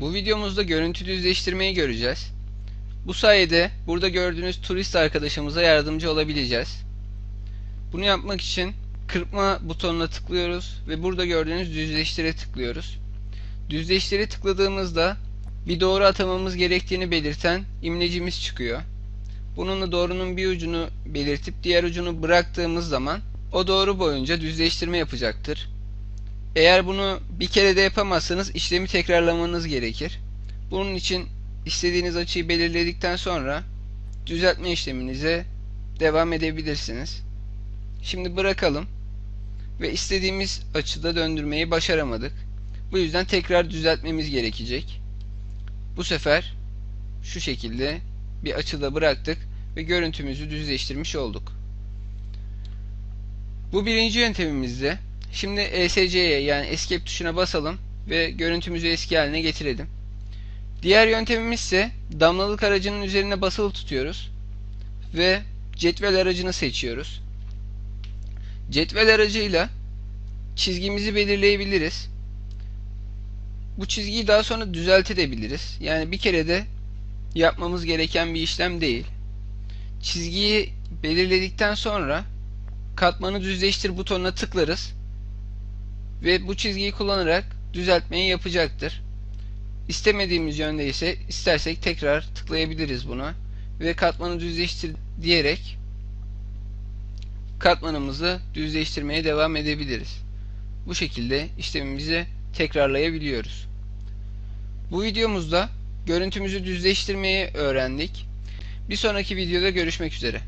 Bu videomuzda görüntü düzleştirmeyi göreceğiz. Bu sayede burada gördüğünüz turist arkadaşımıza yardımcı olabileceğiz. Bunu yapmak için kırpma butonuna tıklıyoruz ve burada gördüğünüz düzleştire tıklıyoruz. Düzleştire tıkladığımızda bir doğru atamamız gerektiğini belirten imlecimiz çıkıyor. Bununla doğrunun bir ucunu belirtip diğer ucunu bıraktığımız zaman o doğru boyunca düzleştirme yapacaktır. Eğer bunu bir kere de yapamazsanız işlemi tekrarlamanız gerekir. Bunun için istediğiniz açıyı belirledikten sonra düzeltme işleminize devam edebilirsiniz. Şimdi bırakalım ve istediğimiz açıda döndürmeyi başaramadık. Bu yüzden tekrar düzeltmemiz gerekecek. Bu sefer şu şekilde bir açıda bıraktık ve görüntümüzü düzleştirmiş olduk. Bu birinci yöntemimizde. Şimdi ESC'ye yani Escape tuşuna basalım ve görüntümüzü eski haline getirelim. Diğer yöntemimiz ise damlalık aracının üzerine basılı tutuyoruz ve cetvel aracını seçiyoruz. Cetvel aracıyla çizgimizi belirleyebiliriz. Bu çizgiyi daha sonra düzeltebiliriz. Yani bir kere de yapmamız gereken bir işlem değil. Çizgiyi belirledikten sonra katmanı düzleştir butonuna tıklarız ve bu çizgiyi kullanarak düzeltmeyi yapacaktır. İstemediğimiz yönde ise istersek tekrar tıklayabiliriz buna ve katmanı düzleştir diyerek katmanımızı düzleştirmeye devam edebiliriz. Bu şekilde işlemimizi tekrarlayabiliyoruz. Bu videomuzda görüntümüzü düzleştirmeyi öğrendik. Bir sonraki videoda görüşmek üzere.